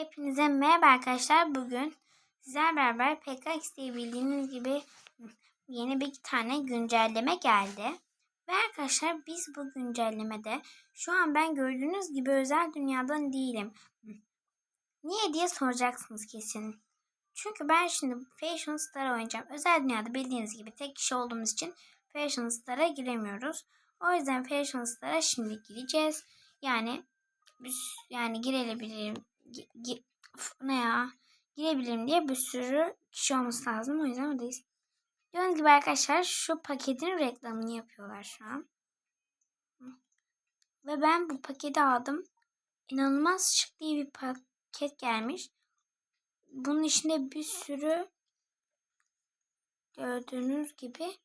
Hepinize merhaba arkadaşlar. Bugün sizlerle beraber PKX'de bildiğiniz gibi yeni bir tane güncelleme geldi. Ve arkadaşlar biz bu güncellemede şu an ben gördüğünüz gibi özel dünyadan değilim. Niye diye soracaksınız kesin. Çünkü ben şimdi Fashion Star oynayacağım. Özel dünyada bildiğiniz gibi tek kişi olduğumuz için Fashion Star'a giremiyoruz. O yüzden Fashion Star'a şimdi gireceğiz. Yani biz yani girebilirim. Ne ya? Girebilirim diye bir sürü kişi olması lazım. O yüzden oradayız. Gördüğünüz gibi arkadaşlar şu paketin reklamını yapıyorlar şu an. Ve ben bu paketi aldım. İnanılmaz şık diye bir paket gelmiş. Bunun içinde bir sürü gördüğünüz gibi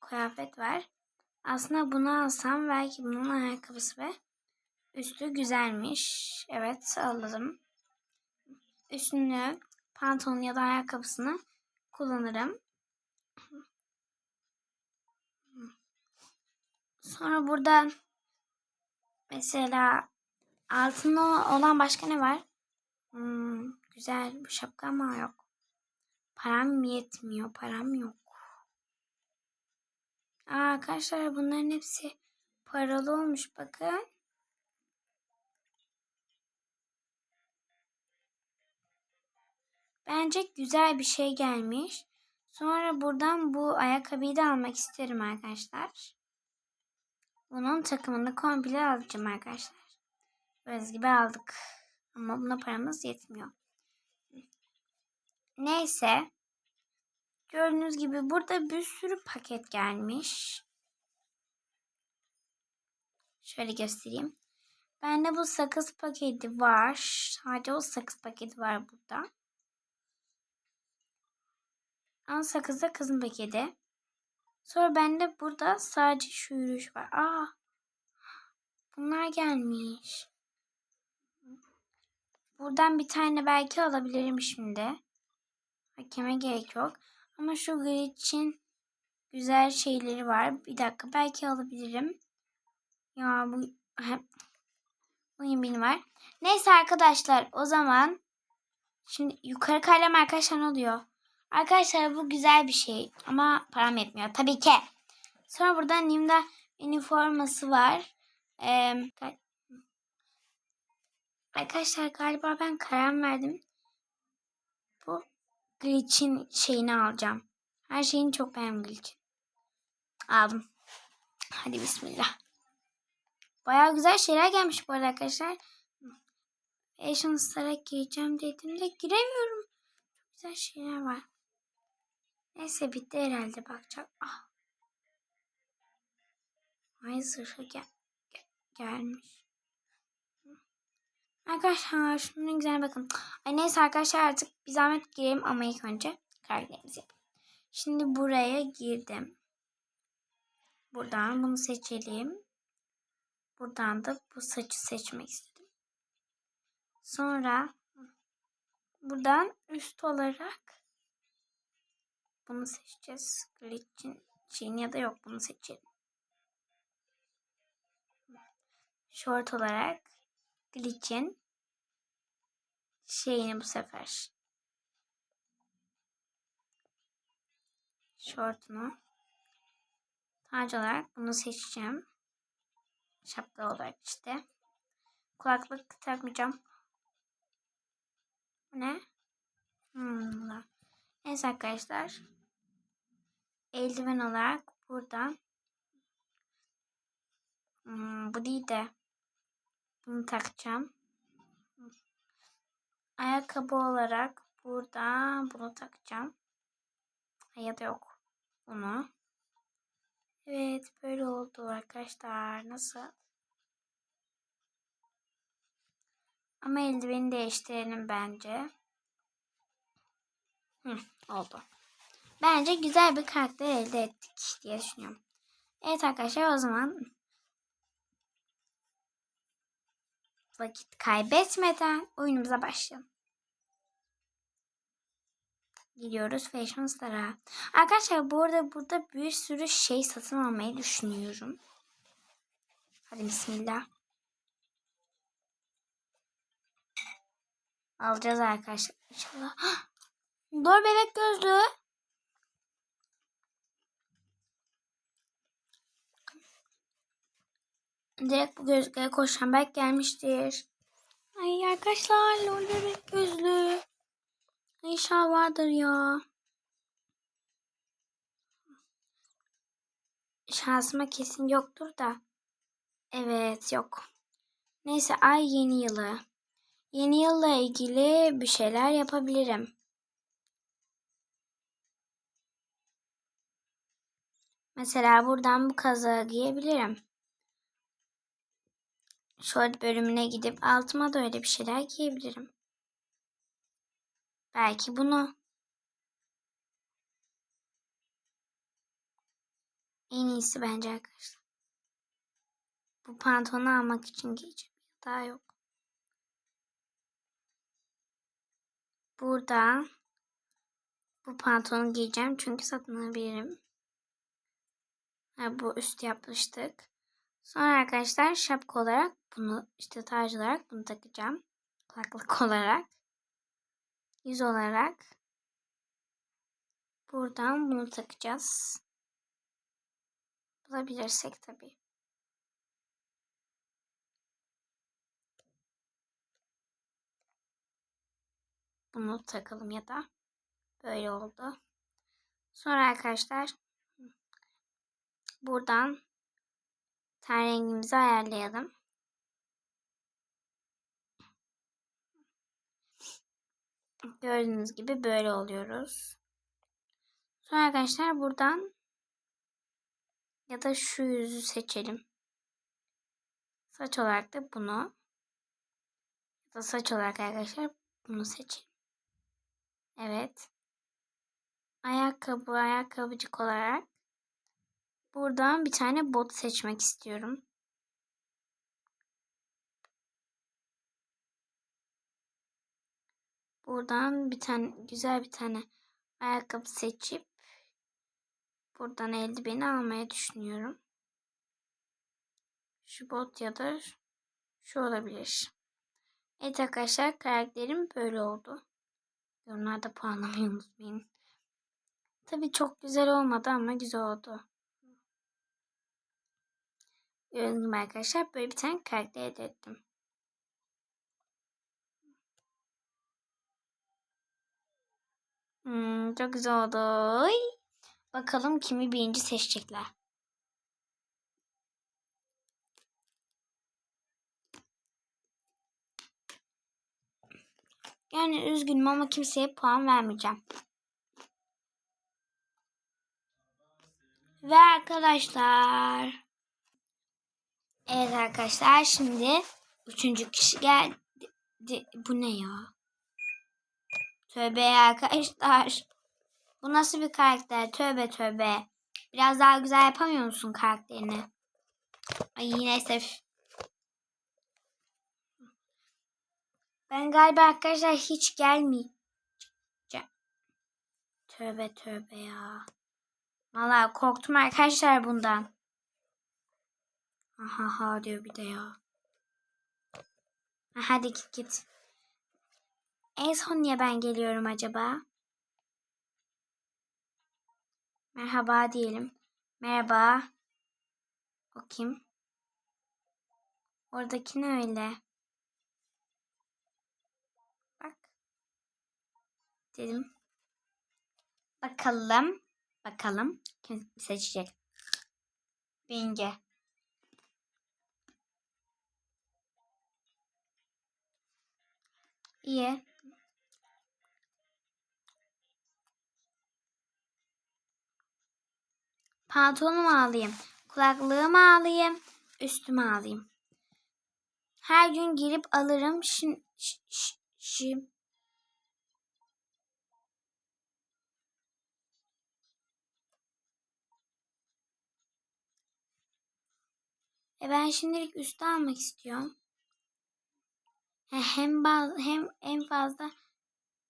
kıyafet var. Aslında bunu alsam belki bunun ayakkabısı ve üstü güzelmiş. Evet alırım. Üstünü, pantolon ya da ayakkabısını kullanırım. Sonra burada mesela altında olan başka ne var? Hmm, güzel bir şapka ama yok. Param yetmiyor. Param yok. Aa, arkadaşlar bunların hepsi paralı olmuş bakın. Bence güzel bir şey gelmiş. Sonra buradan bu ayakkabıyı da almak isterim arkadaşlar. Bunun takımını komple alacağım arkadaşlar. Böyle gibi aldık. Ama buna paramız yetmiyor. Neyse. Gördüğünüz gibi burada bir sürü paket gelmiş. Şöyle göstereyim. Bende bu sakız paketi var. Sadece o sakız paketi var burada. Al sakızda kızın paketi. Sonra bende burada sadece şu yürüyüş var. Aa. Bunlar gelmiş. Buradan bir tane belki alabilirim şimdi. Hakeme gerek yok. Ama şu için güzel şeyleri var. Bir dakika belki alabilirim. Ya bu bu yemin var. Neyse arkadaşlar o zaman şimdi yukarı kalem arkadaşlar ne oluyor? Arkadaşlar bu güzel bir şey ama param yetmiyor tabii ki. Sonra burada Nimda üniforması var. Ee, arkadaşlar galiba ben karar verdim. Bu Glitch'in şeyini alacağım. Her şeyini çok beğendim Glitch'in. Aldım. Hadi bismillah. Baya güzel şeyler gelmiş bu arada arkadaşlar. Fashion Star'a gireceğim dedim de giremiyorum. Çok güzel şeyler var. Neyse bitti herhalde bakacak. Ah. Ay zırhı gel, gel gelmiş. Arkadaşlar şunun güzel bakın. Ay neyse arkadaşlar artık bir zahmet girelim ama ilk önce karakterimizi. Şimdi buraya girdim. Buradan bunu seçelim. Buradan da bu saçı seçmek istedim. Sonra buradan üst olarak bunu seçeceğiz. Glitch'in şeyini ya da yok bunu seçelim. Short olarak Glitch'in şeyini bu sefer. Short'unu. Tac olarak bunu seçeceğim. Şapka olarak işte. Kulaklık takmayacağım. Ne? Hmm. Neyse arkadaşlar. Eldiven olarak buradan hmm, bu değil de bunu takacağım. Ayakkabı olarak burada bunu takacağım. Ya da yok. Bunu. Evet böyle oldu arkadaşlar. Nasıl? Ama eldiveni değiştirelim bence. Hı, oldu. Bence güzel bir karakter elde ettik diye düşünüyorum. Evet arkadaşlar o zaman vakit kaybetmeden oyunumuza başlayalım. Gidiyoruz Fashion Star'a. Arkadaşlar bu arada burada bir sürü şey satın almayı düşünüyorum. Hadi bismillah. Alacağız arkadaşlar inşallah. Doğru bebek gözlüğü. Direkt bu gözlüğe koşan belki gelmiştir. Ay arkadaşlar lol bebek gözlüğü. İnşallah vardır ya. Şansıma kesin yoktur da. Evet yok. Neyse ay yeni yılı. Yeni yılla ilgili bir şeyler yapabilirim. Mesela buradan bu kazağı giyebilirim. Short bölümüne gidip altıma da öyle bir şeyler giyebilirim. Belki bunu. En iyisi bence arkadaşlar. Bu pantolonu almak için giyeceğim. Daha yok. Burada bu pantolonu giyeceğim çünkü satın alabilirim. Bu üst yapmıştık. Sonra arkadaşlar şapka olarak bunu işte tac olarak bunu takacağım. Kulaklık olarak. Yüz olarak. Buradan bunu takacağız. Bulabilirsek tabii. Bunu takalım ya da böyle oldu. Sonra arkadaşlar buradan ten rengimizi ayarlayalım. Gördüğünüz gibi böyle oluyoruz. Sonra arkadaşlar buradan ya da şu yüzü seçelim. Saç olarak da bunu ya da saç olarak arkadaşlar bunu seçelim. Evet. Ayakkabı, ayakkabıcık olarak buradan bir tane bot seçmek istiyorum. Buradan bir tane güzel bir tane ayakkabı seçip buradan eldiveni almayı düşünüyorum. Şu bot ya da şu olabilir. Evet arkadaşlar karakterim böyle oldu. Yorumlarda puanlamayı unutmayın. Tabii çok güzel olmadı ama güzel oldu. Gördüğünüz arkadaşlar böyle bir tane karakter elde ettim. Hmm, çok güzel oldu. Bakalım kimi birinci seçecekler. Yani üzgünüm ama kimseye puan vermeyeceğim. Ve arkadaşlar. Evet arkadaşlar şimdi üçüncü kişi geldi. Bu ne ya? Tövbe arkadaşlar. Bu nasıl bir karakter? Tövbe tövbe. Biraz daha güzel yapamıyor musun karakterini? Ay neyse. Ben galiba arkadaşlar hiç gelmeyeceğim. Tövbe tövbe ya. Valla korktum arkadaşlar bundan. Aha ha diyor bir de ya. Hadi git git. En son niye ben geliyorum acaba? Merhaba diyelim. Merhaba. O kim? Oradaki ne öyle? Bak. Dedim. Bakalım. Bakalım. Kim seçecek? Binge. İyi. Pantolonumu alayım. Kulaklığımı alayım. Üstümü alayım. Her gün girip alırım. Şimdi şimdi E ben şimdilik üstü almak istiyorum. Hem bazı hem en fazla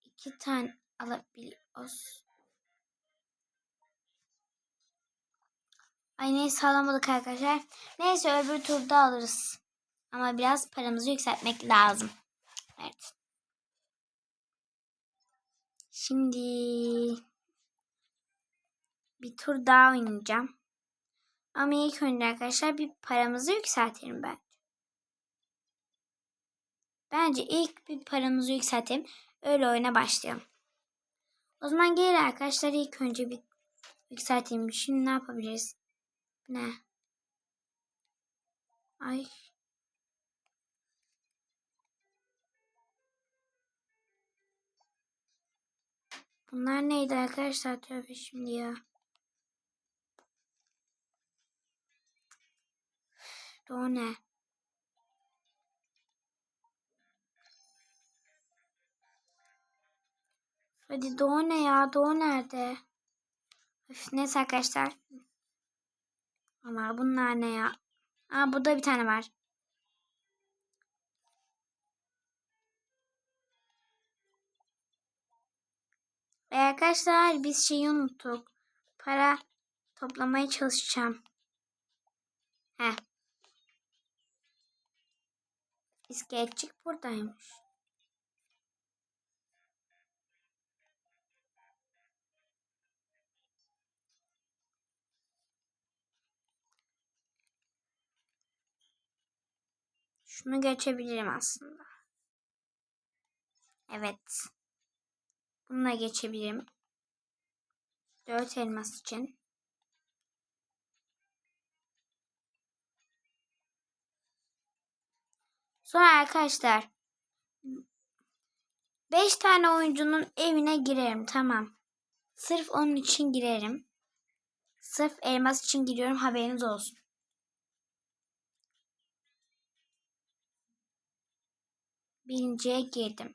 iki tane alabiliyoruz. Ay neyse alamadık arkadaşlar. Neyse öbür turda alırız. Ama biraz paramızı yükseltmek lazım. Evet. Şimdi bir tur daha oynayacağım. Ama ilk önce arkadaşlar bir paramızı yükseltelim ben. Bence ilk bir paramızı yükseltelim. Öyle oyuna başlayalım. O zaman gelin arkadaşlar ilk önce bir yükseltelim. Şimdi ne yapabiliriz? Ne? Ay. Bunlar neydi arkadaşlar? Tövbe şimdi ya. O ne? Hadi Doğu ne ya? Doğu nerede? Üf, neyse arkadaşlar. Ama bunlar ne ya? Aa burada bir tane var. Ve arkadaşlar biz şeyi unuttuk. Para toplamaya çalışacağım. Heh. İskeletçik buradaymış. Şunu geçebilirim aslında. Evet. Bununla geçebilirim. Dört elmas için. Sonra arkadaşlar 5 tane oyuncunun evine girerim tamam. Sırf onun için girerim. Sırf elmas için giriyorum haberiniz olsun. Birinciye girdim.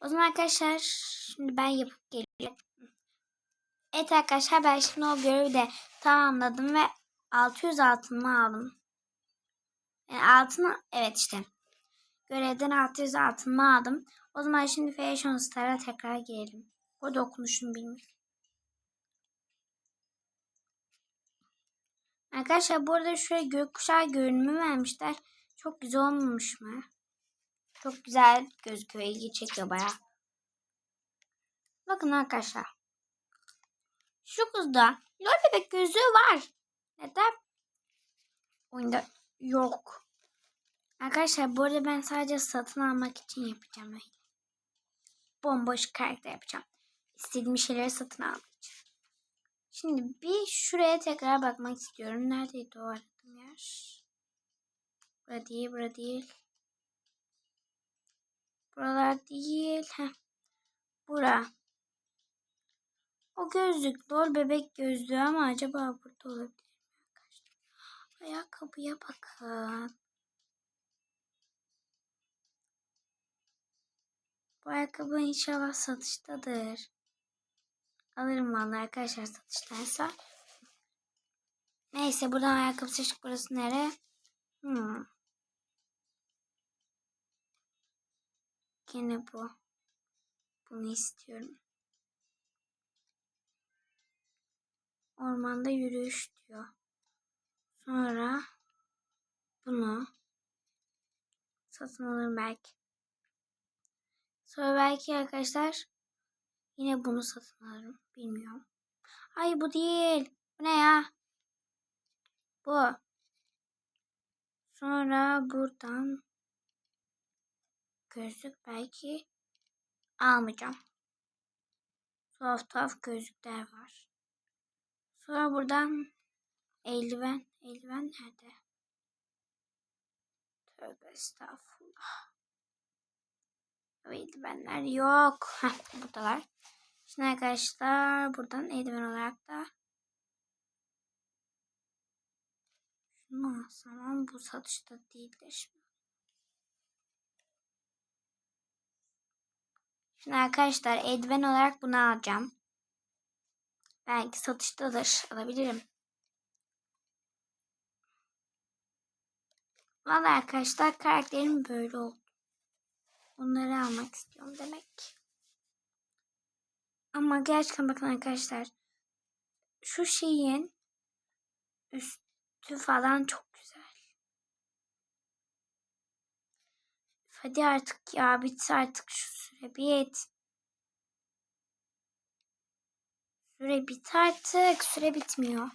O zaman arkadaşlar şimdi ben yapıp geliyorum. Evet arkadaşlar ben şimdi o görevi de tamamladım ve 600 altınımı aldım. Yani altını evet işte. Görevden 600 altınımı aldım. O zaman şimdi Fashion Star'a tekrar girelim. Burada okunuşunu bilmiyorum. Arkadaşlar burada şuraya gökkuşağı görünümü vermişler. Çok güzel olmamış mı? Çok güzel gözüküyor. ilgi çekiyor baya. Bakın arkadaşlar. Şu kızda lol bebek gözlüğü var. Neden? Oyunda yok. Arkadaşlar bu arada ben sadece satın almak için yapacağım öyle. Bomboş karakter yapacağım. İstediğim şeyleri satın almak için. Şimdi bir şuraya tekrar bakmak istiyorum. Neredeydi o aradığım yer? Bura değil, bura değil. Buralar değil. Heh. Bura. O gözlük lol bebek gözlüğü ama acaba burada olabilir mi arkadaşlar? Ayakkabıya bakın. Bu ayakkabı inşallah satıştadır. Alırım vallahi arkadaşlar satıştaysa. Neyse buradan ayakkabı seçtik. Burası nere? Hmm. Gene bu. Bunu istiyorum. Ormanda yürüyüş diyor. Sonra bunu satın alırım belki. Sonra belki arkadaşlar yine bunu satın alırım. Bilmiyorum. Ay bu değil. Bu ne ya? Bu. Sonra buradan gözlük belki almayacağım. Tuhaf tuhaf gözlükler var. Sonra buradan eldiven. Eldiven nerede? Tövbe estağfurullah. Eldivenler yok. Heh, buradalar. Şimdi arkadaşlar buradan eldiven olarak da şunu alsam bu satışta değildir şimdi. Arkadaşlar eldiven olarak bunu alacağım. Belki satıştadır. Alabilirim. Valla arkadaşlar karakterim böyle oldu. Onları almak istiyorum demek. Ama gerçekten bakın arkadaşlar. Şu şeyin üstü falan çok güzel. Hadi artık ya bit artık şu süre bit. Süre bit artık. Süre bitmiyor.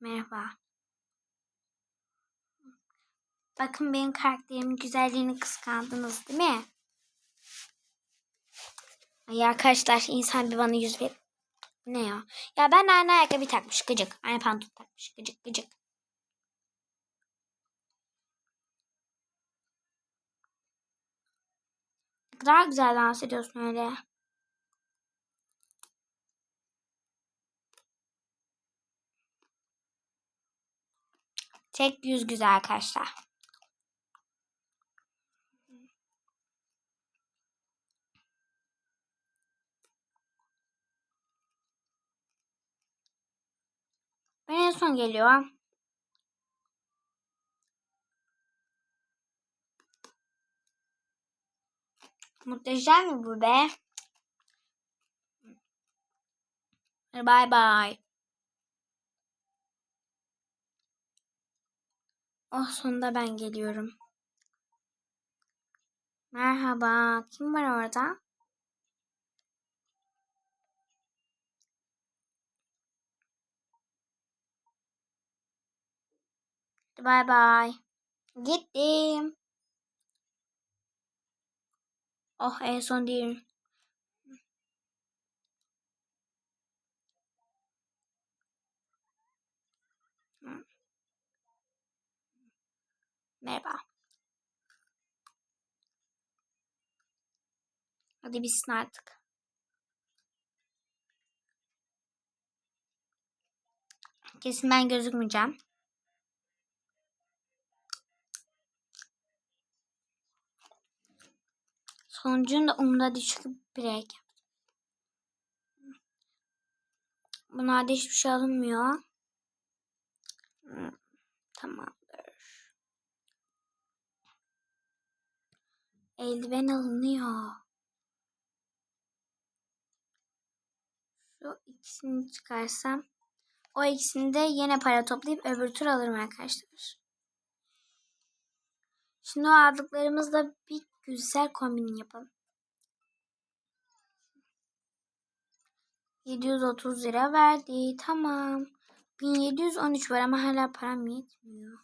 Merhaba. Bakın benim karakterimin güzelliğini kıskandınız değil mi? Ay arkadaşlar insan bir bana yüz ver. Ne ya? Ya ben aynı ayakkabı takmış gıcık. Aynı pantolon takmış gıcık gıcık. Ne kadar güzel dans ediyorsun öyle. Tek yüz güzel arkadaşlar. Son geliyor. Muhteşem bu be? Bye bye. Oh sonunda ben geliyorum. Merhaba. Kim var orada? Bye bye. Gittim. Oh en son değil. Merhaba. Hadi bitsin artık. Kesin ben gözükmeyeceğim. Sonucun da umurda değil çünkü break. Bunlarda hiçbir şey alınmıyor. Hmm, Tamamdır. Eldiven alınıyor. Şu ikisini çıkarsam o ikisini de yine para toplayıp öbür tur alırım arkadaşlar. Şimdi o aldıklarımızla bir güzel kombin yapalım. 730 lira verdi. Tamam. 1713 var ama hala param yetmiyor.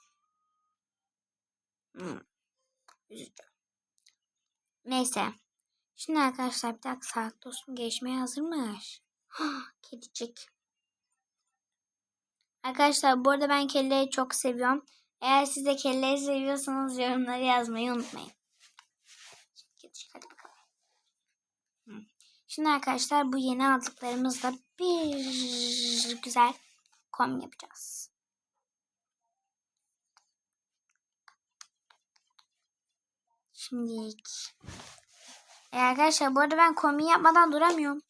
Hmm. Üzücü. Neyse. Şimdi arkadaşlar bir dakika sağlık dostum geçmeye hazırmış. Kedicik. Arkadaşlar bu arada ben kelleyi çok seviyorum. Eğer siz de kelleyi seviyorsanız yorumları yazmayı unutmayın. Kedicik hadi bakalım. Hı. Şimdi arkadaşlar bu yeni aldıklarımızla bir güzel kombin yapacağız. Şimdilik. E arkadaşlar bu arada ben kombin yapmadan duramıyorum.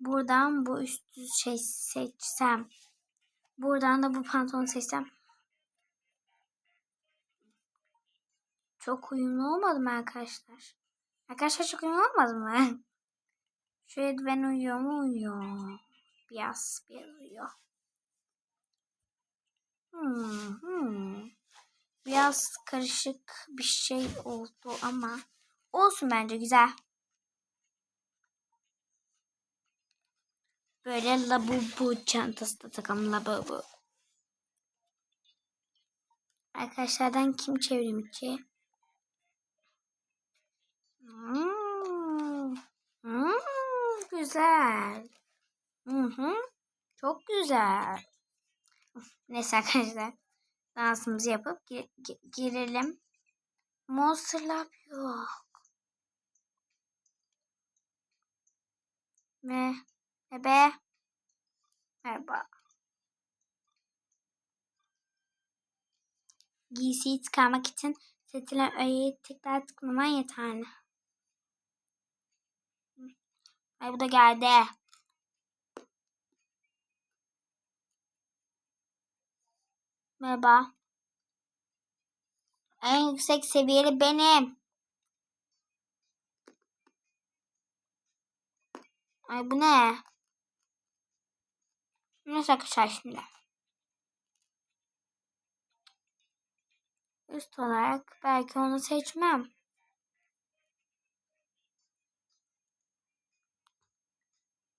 Buradan bu üstü şey seçsem. Buradan da bu pantolonu seçsem. Çok uyumlu olmadı mı arkadaşlar? Arkadaşlar çok uyumlu olmadı mı? Şu eldiven uyuyor mu? Uyuyor. Biraz, biraz uyuyor. Hmm, hmm. Biraz karışık bir şey oldu ama olsun bence güzel. Böyle labubu çantası da takalım labubu. Arkadaşlardan kim çevrim içi? Hmm, hmm, güzel. Hı hı, çok güzel. Neyse arkadaşlar. Dansımızı yapıp gi gi girelim. Monster Lab yok. Ve Bebe. Merhaba. Giysiyi çıkarmak için seçilen öğeyi tekrar tıklaman yeterli. Ay bu da geldi. Merhaba. En yüksek seviyeli benim. Ay bu ne? Neyse arkadaşlar şimdi. Üst olarak belki onu seçmem.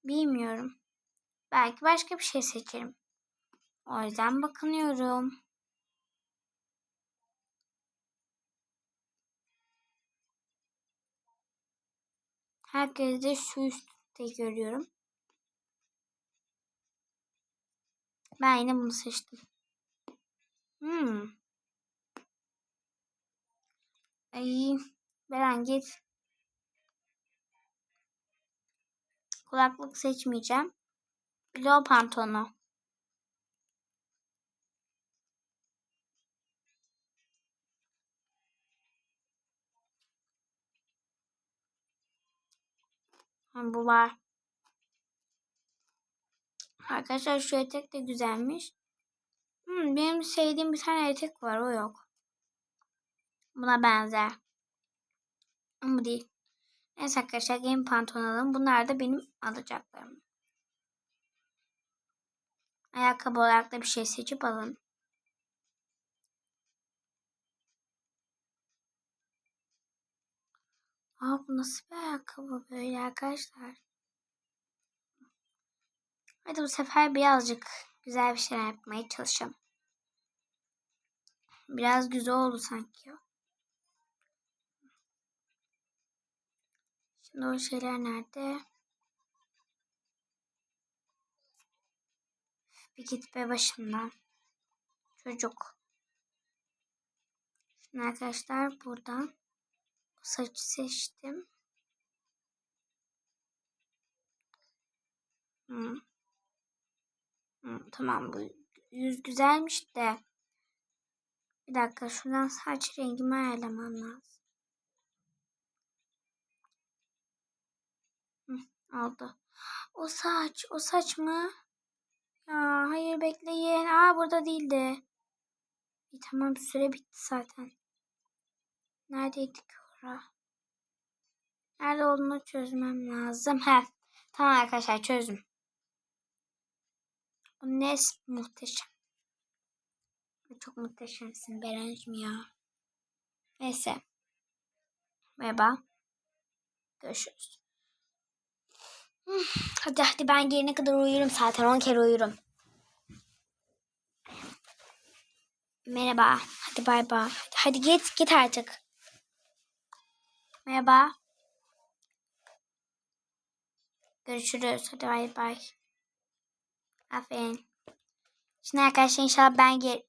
Bilmiyorum. Belki başka bir şey seçerim. O yüzden bakınıyorum. Herkes de şu üstte görüyorum. Ben yine bunu seçtim. Hmm. Ay, Beren git. Kulaklık seçmeyeceğim. Blow pantolonu. Bu var. Arkadaşlar şu etek de güzelmiş. Hmm, benim sevdiğim bir tane etek var. O yok. Buna benzer. Ama değil. Neyse arkadaşlar game pantolon alalım. Bunlar da benim alacaklarım. Ayakkabı olarak da bir şey seçip alın. Aa bu nasıl bir ayakkabı böyle arkadaşlar? Hadi bu sefer birazcık güzel bir şeyler yapmaya çalışalım. Biraz güzel oldu sanki. Şimdi o şeyler nerede? Bir git be başımdan. Çocuk. Şimdi arkadaşlar buradan saçı seçtim. Hmm. Hmm, tamam bu yüz güzelmiş de. Bir dakika şuradan saç rengimi ayarlamam lazım. Oldu. O saç, o saç mı? Ya hayır bekleyin. Aa burada değildi. İyi, tamam süre bitti zaten. Neredeydik ora? Nerede olduğunu çözmem lazım. He. Tamam arkadaşlar çözdüm. Bu ne muhteşem. Çok muhteşemsin Berencim ya. Neyse. Merhaba. Görüşürüz. Hadi hadi ben gelene kadar uyurum zaten 10 kere uyurum. Merhaba. Hadi bay bay. Hadi, git git artık. Merhaba. Görüşürüz. Hadi bay bay. Aferin. Şimdi arkadaşlar inşallah ben gel...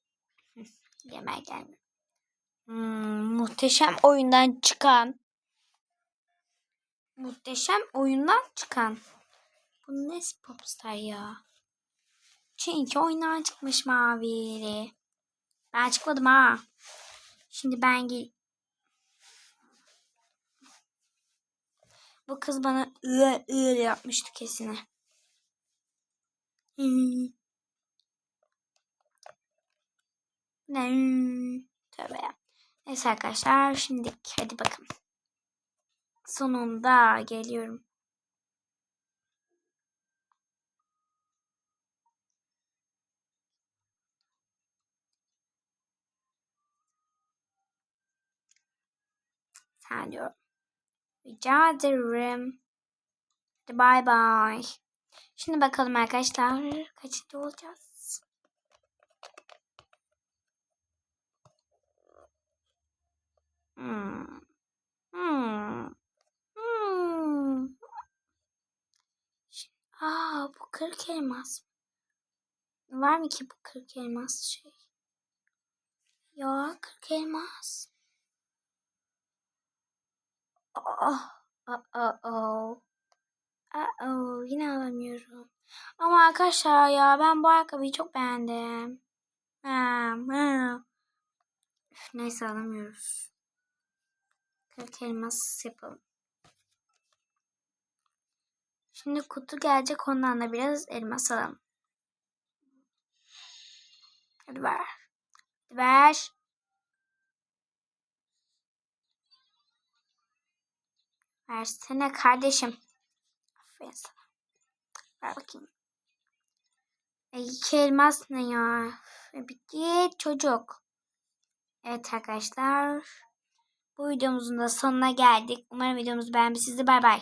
Yemeğe gelmiyor. Hmm, muhteşem oyundan çıkan. Muhteşem oyundan çıkan. Bu ne popstar ya? Çünkü oyundan çıkmış mavili. Ben çıkmadım ha. Şimdi ben gel... Bu kız bana ıı ıı yapmıştı kesine. Ne? Tövbe ya. Neyse arkadaşlar şimdi hadi bakın. Sonunda geliyorum. Sen diyorum. Rica ederim. Hadi bay bay. Şimdi bakalım arkadaşlar kaçıncı olacağız? Hmm. Hmm. Hmm. Aa bu kırk elmas. Var mı ki bu kırk elmas şey? Ya kırk elmas. Oh. Oh oh oh. Oh yine alamıyorum. Ama arkadaşlar ya ben bu ayakkabıyı çok beğendim. Hmm, hmm. Üf, neyse alamıyoruz. 40 elmas yapalım. Şimdi kutu gelecek ondan da biraz elmas alalım. Hadi ver. Hadi ver. Versene kardeşim. Aferin sana. Ver bakayım. E, iki elmas ne ya? E, bitti çocuk. Evet arkadaşlar. Bu videomuzun da sonuna geldik. Umarım videomuzu beğenmişsinizdir. Bay bay.